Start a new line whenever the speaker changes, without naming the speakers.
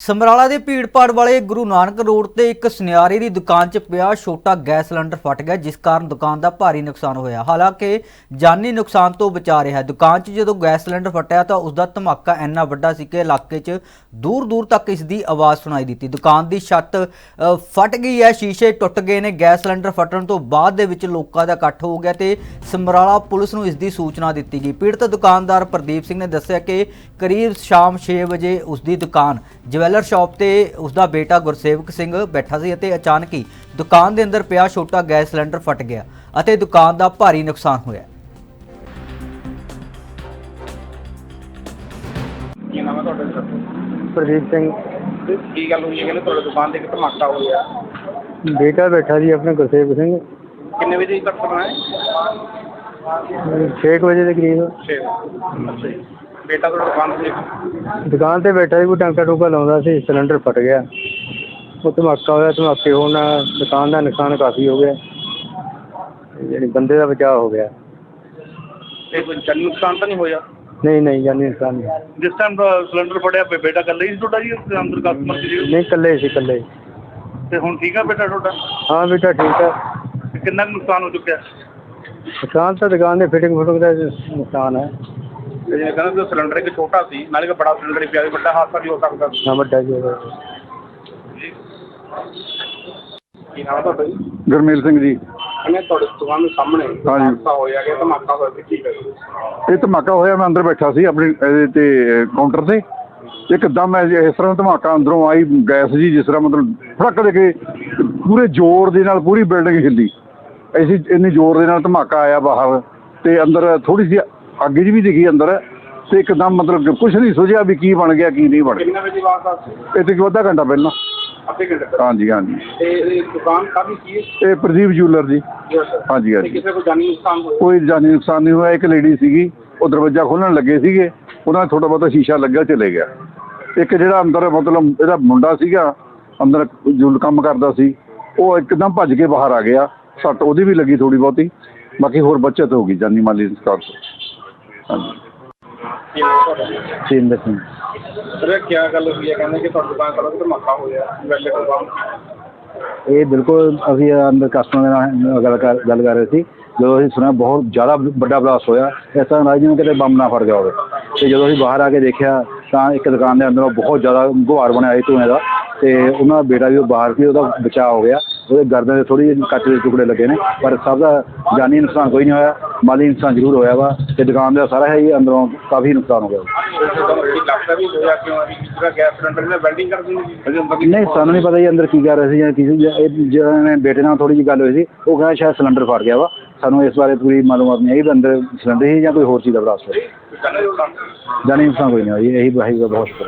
ਸਮਰਾਲਾ ਦੇ ਭੀੜਪਾੜ ਵਾਲੇ ਗੁਰੂ ਨਾਨਕ ਰੋਡ ਤੇ ਇੱਕ ਸੁਨਿਆਰੇ ਦੀ ਦੁਕਾਨ 'ਚ ਪਿਆ ਛੋਟਾ ਗੈਸ ਸਿਲੰਡਰ ਫਟ ਗਿਆ, ਜਿਸ ਕਾਰਨ ਦੁਕਾਨ ਦਾ ਭਾਰੀ ਨੁਕਸਾਨ ਹੋਇਆ। ਹਾਲਾਂਕਿ ਜਾਨੀ ਨੁਕਸਾਨ ਤੋਂ ਬਚਾ ਰਿਹਾ। ਦੁਕਾਨ 'ਚ ਜਦੋਂ ਗੈਸ ਸਿਲੰਡਰ ਫਟਿਆ ਤਾਂ ਉਸ ਦਾ ਧਮਾਕਾ ਇੰਨਾ ਵੱਡਾ ਸੀ ਕਿ ਇਲਾਕੇ 'ਚ ਦੂਰ ਦੂਰ ਤੱਕ ਇਸ ਦੀ ਆਵਾਜ਼ ਸੁਣਾਈ ਦਿੱਤੀ। ਦੁਕਾਨ ਦੀ ਛੱਤ ਫਟ ਗਈ ਹੈ, ਸ਼ੀਸ਼ੇ ਟੁੱਟ ਗਏ ਨੇ। ਗੈਸ ਸਿਲੰਡਰ ਫਟਣ ਤੋਂ ਬਾਅਦ ਦੇ ਵਿੱਚ ਲੋਕਾਂ ਦਾ ਇਕੱਠ ਹੋ ਗਿਆ ਤੇ ਸਮਰਾਲਾ ਪੁਲਿਸ ਨੂੰ ਇਸ ਦੀ ਸੂਚਨਾ ਦਿੱਤੀ ਗਈ। ਪੀੜਤ ਦੁਕਾਨਦਾਰ ਪ੍ਰਦੀਪ ਸਿੰਘ ਨੇ ਦੱਸਿਆ ਕਿ ਕਰੀਬ ਸ਼ਾਮ 6 ਵਜੇ ਉਸ ਦੀ ਦੁਕਾਨ ਜਵੈਲਰ ਸ਼ਾਪ ਤੇ ਉਸ ਦਾ ਬੇਟਾ ਗੁਰਸੇਵਕ ਸਿੰਘ ਬੈਠਾ ਸੀ ਅਤੇ ਅਚਾਨਕ ਹੀ ਦੁਕਾਨ ਦੇ ਅੰਦਰ ਪਿਆ ਛੋਟਾ ਗੈਸ ਸਿਲੰਡਰ ਫਟ ਗਿਆ ਅਤੇ ਦੁਕਾਨ ਦਾ ਭਾਰੀ ਨੁਕਸਾਨ ਹੋਇਆ।
ਕੀ ਨਾਮ ਹੈ ਤੁਹਾਡਾ ਸਰ
ਪ੍ਰਦੀਪ ਸਿੰਘ।
ਤੇ ਕੀ ਗੱਲ ਹੋਈ ਹੈ ਕਹਿੰਦੇ ਤੁਹਾਡੀ ਦੁਕਾਨ ਤੇ ਇੱਕ ਧਮਾਕਾ ਹੋਇਆ
ਬੇਟਾ ਬੈਠਾ ਜੀ ਆਪਣੇ ਗੁਰਸੇਵਕ ਸਿੰਘ।
ਕਿੰਨੇ ਵਜੇ ਦੀ ਘਟਨਾ ਹੈ?
6 ਵਜੇ ਦੇ ਕਰੀਬ।
6 ਅੱਛਾ ਜੀ। ਬੇਟਾ ਤੁਹਾਡੀ ਦੁਕਾਨ ਤੇ
ਦੁਕਾਨ ਤੇ ਬੈਠਾ ਸੀ ਕੋਈ ਟਾਂਕਾ ਟੂਕਾ ਲਾਉਂਦਾ ਸੀ ਸਿਲੰਡਰ ਫਟ ਗਿਆ। ਉਹ ਧਮਾਕਾ ਹੋਇਆ ਧਮਾਕੇ ਹੋਣ ਨਾਲ ਦੁਕਾਨ ਦਾ ਨੁਕਸਾਨ ਕਾਫੀ ਹੋ ਗਿਆ। ਯਾਨੀ ਬੰਦੇ ਦਾ ਬਚਾਅ ਹੋ ਗਿਆ।
ਤੇ ਕੋਈ ਜਾਨੀ ਨੁਕਸਾਨ ਤਾਂ ਨਹੀਂ ਹੋਇਆ?
ਨਹੀਂ ਨਹੀਂ ਜਾਨੀ ਨੁਕਸਾਨ ਨਹੀਂ
ਜਿਸ ਟਾਈਮ ਸਿਲੰਡਰ ਫੜਿਆ ਬੇਟਾ ਕੱਲਾ ਹੀ ਸੀ ਤੁਹਾਡਾ ਜੀ ਅੰਦਰ ਕਸਟਮਰ ਸੀ
ਨਹੀਂ ਇਕੱਲੇ ਸੀ ਇਕੱਲੇ।
ਤੇ ਹੁਣ ਠੀਕ ਆ ਬੇਟਾ ਤੁਹਾਡਾ?
ਹਾਂ ਬੇਟਾ ਠੀਕ ਆ।
ਤੇ ਕਿੰਨਾ ਕੁ ਨੁਕਸਾਨ ਹੋ ਚੁੱਕਿਆ?
ਨੁਕਸਾਨ ਤਾਂ ਦੁਕਾਨ ਦੇ ਫਿਟਿੰਗ ਫੁਟਿੰਗ ਦਾ ਨੁਕਸਾਨ ਹੈ।
ਤੇ ਜਿਵੇਂ ਕਹਿੰਦੇ ਸਿਲੰਡਰ ਇੱਕ ਛੋਟਾ ਸੀ ਨਾਲੇ ਕਿ ਬੜਾ ਸਿਲੰਡਰ ਹੀ ਪਿਆ ਸੀ ਵੱਡਾ ਹਾਦਸਾ ਵੀ ਹੋ ਸਕਦਾ ਸੀ।
ਨਾ ਵੱਡਾ ਜੀ ਉਹਦਾ।
ਕੀ ਨਾਮ ਹੈ ਤੁਹਾਡਾ ਜੀ?
ਗੁਰਮੇਲ ਸਿੰਘ ਜੀ।
ਇਹਨੇ ਤੁਹਾਡੀ ਦੁਕਾਨ ਦੇ ਸਾਹਮਣੇ
ਹਾਂਜੀ।
ਹਾਦਸਾ ਹੋਇਆ ਕਿ ਧਮਾਕਾ ਹੋਇਆ ਸੀ ਠੀਕ ਹੈ
ਇਹ ਧਮਾਕਾ ਹੋਇਆ ਮੈਂ ਅੰਦਰ ਬੈਠਾ ਸੀ ਆਪਣੀ ਇਹਦੇ ਤੇ ਕਾਊਂਟਰ ਤੇ। ਇੱਕਦਮ ਇਹ ਇਸ ਤਰ੍ਹਾਂ ਧਮਾਕਾ ਅੰਦਰੋਂ ਆਈ ਗੈਸ ਜੀ ਜਿਸ ਤਰ੍ਹਾਂ ਮਤਲਬ ਫੜਕ ਦੇ ਕੇ ਪੂਰੇ ਜ਼ੋਰ ਦੇ ਨਾਲ ਪੂਰੀ ਬਿਲਡਿੰਗ ਹਿੱਲੀ ਐਸੀ ਇੰਨੀ ਜ਼ੋਰ ਦੇ ਨਾਲ ਧਮਾਕਾ ਆਇਆ ਬਾਹਰ ਤੇ ਅੰਦਰ ਥੋੜੀ ਜਿਹੀ ਅੱਗ ਜੀ ਵੀ ਦਿਖੀ ਅੰਦਰ ਤੇ ਇੱਕਦਮ ਮਤਲਬ ਕੁਝ ਨਹੀਂ ਸੋਚਿਆ ਵੀ ਕੀ ਬਣ ਗਿਆ ਕੀ ਨਹੀਂ ਬਣ
ਕਿੰਨੇ ਵਜੇ ਦਾ ਸੀ
ਗਿਆ ਇਹ ਤੇ ਅੱਧਾ ਘੰਟਾ ਪਹਿਲਾਂ।
ਅੱਧੇ ਘੰਟੇ ਪਹਿਲਾਂ।
ਹਾਂਜੀ ਹਾਂਜੀ।
ਤੇ ਇਹ ਦੁਕਾਨ ਕਾਹਦੀ ਸੀ
ਇਹ? ਪ੍ਰਦੀਪ ਜੂਲਰ ਜੀ। ਹਾਂਜੀ ਹਾਂਜੀ।
ਕਿਸੇ ਕੋ ਜਾਨੀ ਨੁਕਸਾਨ ਹੋਇਆ?
ਕੋਈ ਜਾਨੀ ਨੁਕਸਾਨ ਨਹੀਂ ਹੋਇਆ। ਇੱਕ ਲੇਡੀ ਸੀਗੀ ਉਹ ਦਰਵਾਜ਼ਾ ਖੋਲਣ ਲੱਗੇ ਸੀਗੇ। ਉਹਨਾਂ ਦਾ ਥੋੜਾ ਬਹੁਤਾ ਸ਼ੀਸ਼ਾ ਲੱਗਾ ਚਲੇ ਗਿਆ। ਇੱਕ ਜਿਹੜਾ ਅੰਦਰ ਮਤਲਬ ਇਹਦਾ ਮੁੰਡਾ ਸੀਗਾ ਅੰਦਰ ਜੋ ਕੰਮ ਕਰਦਾ ਸੀ ਉਹ ਇੱਕਦਮ ਭੱਜ ਕੇ ਬਾਹਰ ਆ ਗਿਆ। ਸੱਟ ਉਹਦੀ ਵੀ ਲੱਗੀ ਥੋੜੀ ਬਹੁਤੀ। ਬਾਕੀ ਹੋਰ ਬੱਚਤ ਹੋ ਗਈ ਜਾਨੀ ਮਾਲੀ ਨੁਕਸਾਨ ਤੋਂ।
ਸਿੰਦਰ ਸਿੰਘ
ਸਰ ਕੀ ਗੱਲ ਹੋਈ ਹੈ? ਕਹਿੰਦੇ ਕਿ ਤੁਹਾਡੀ ਦੁਕਾਨ ਕੋਲ ਧਮਾਕਾ ਹੋਇਆ ਵੈਲੇ
ਇਹ ਬਿਲਕੁਲ ਅਸੀਂ ਅੰਦਰ ਕਸਟਮਰ ਦੇ ਨਾਲ ਗੱਲ ਕਰ ਗੱਲ ਕਰ ਰਹੇ ਸੀ। ਜਦੋਂ ਅਸੀਂ ਸੁਣਿਆ ਬਹੁਤ ਜ਼ਿਆਦਾ ਵੱਡਾ ਬਲਾਸਟ ਹੋਇਆ। ਇਸ ਤਰ੍ਹਾਂ ਨਾਲ ਜਿਵੇਂ ਕਿਤੇ ਬੰਬ ਨਾ ਫਟ ਗਿਆ ਹੋਵੇ। ਤੇ ਜਦੋਂ ਅਸੀਂ ਬਾਹਰ ਆ ਕੇ ਦੇਖਿਆ ਤਾਂ ਇੱਕ ਦੁਕਾਨ ਦੇ ਅੰਦਰੋਂ ਬਹੁਤ ਜ਼ਿਆਦਾ ਗੁਹਾਰ ਬਣਿਆ ਸੀ ਧੂਏ ਦਾ। ਤੇ ਉਹਨਾਂ ਦਾ ਬੇਟਾ ਵੀ ਉਹ ਬਾਹਰ ਸੀ ਉਹਦਾ ਬਚਾਅ ਹੋ ਗਿਆ। ਉਹਦੇ ਗਰਦਨ ਦੇ ਥੋੜੀ ਜਿਹੀ ਕੱਚ ਦੇ ਟੁਕੜੇ ਲੱਗੇ ਨੇ, ਪਰ ਸਭ ਦਾ ਜਾਨੀ ਨੁਕਸਾਨ ਕੋਈ ਨਹੀਂ ਹੋਇਆ, ਮਾਲੀ ਨੁਕਸਾਨ ਜ਼ਰੂਰ ਹੋਇਆ ਵਾ, ਤੇ ਦੁਕਾਨ ਦਾ ਸਾਰਾ ਹੀ ਅੰਦਰੋਂ ਕਾਫੀ ਨੁਕਸਾਨ ਹੋ ਗਿਆ ਨਹੀਂ, ਸਾਨੂੰ ਨਹੀਂ ਪਤਾ ਜੀ ਅੰਦਰ ਕੀ ਕਰ ਰਹੇ ਸੀ ਜਾਂ ਕਿਸੇ ਜਾਂ ਇਹ ਬੇਟੇ ਨਾਲ ਥੋੜੀ ਜਿਹੀ ਗੱਲ ਹੋਈ ਸੀ, ਉਹ ਕਹਿੰਦਾ ਸ਼ਾਇਦ ਸਿਲੰਡਰ ਫਟ ਗਿਆ ਵਾ। ਸਾਨੂੰ ਇਸ ਬਾਰੇ ਪੂਰੀ ਮਾਲੂਮਾਤ ਨਹੀਂ ਹੈ ਕਿ ਅੰਦਰ ਸਿਲੰਡਰ ਸੀ ਜਾਂ ਕੋਈ ਹੋਰ ਚੀਜ਼ ਦਾ ਬਲਾਸਟ ਹੋਇਆ।
ਜਾਨੀ ਨੁਕਸਾਨ
ਕੋਈ ਨਹੀਂ ਹੋਇਆ ਇਹੀ ਬਹੁਤ ਸ਼ੁਕਰ